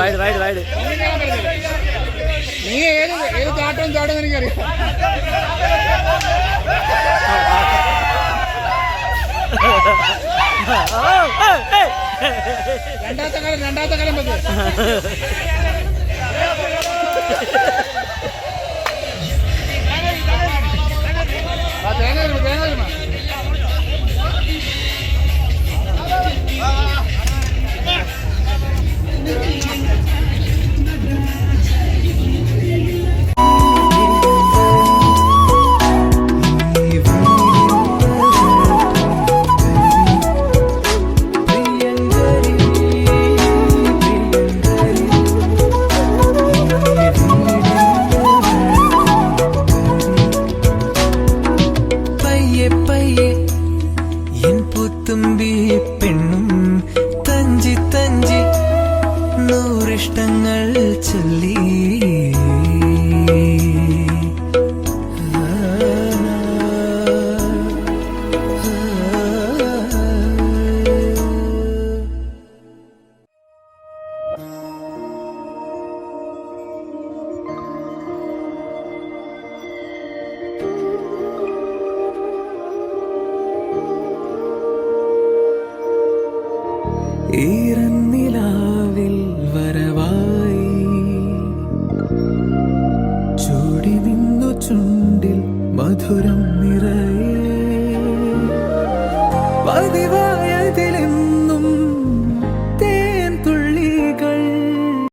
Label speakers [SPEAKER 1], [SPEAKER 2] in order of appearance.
[SPEAKER 1] Ride ride wide
[SPEAKER 2] നീ ഏത് ഏത് ചാട്ടവും ചാടും എനിക്കറിയാം. രണ്ടാമത്തെ കാലം രണ്ടാമത്തെ കാലം പറ്റി
[SPEAKER 3] പുത്തുമ്പി പെണ്ണും തഞ്ചി തഞ്ചി നൂറിഷ്ടങ്ങൾ ചൊല്ലി. വരവായി. ചുണ്ടിൽ മധുരം നിറയേ. പതിവായി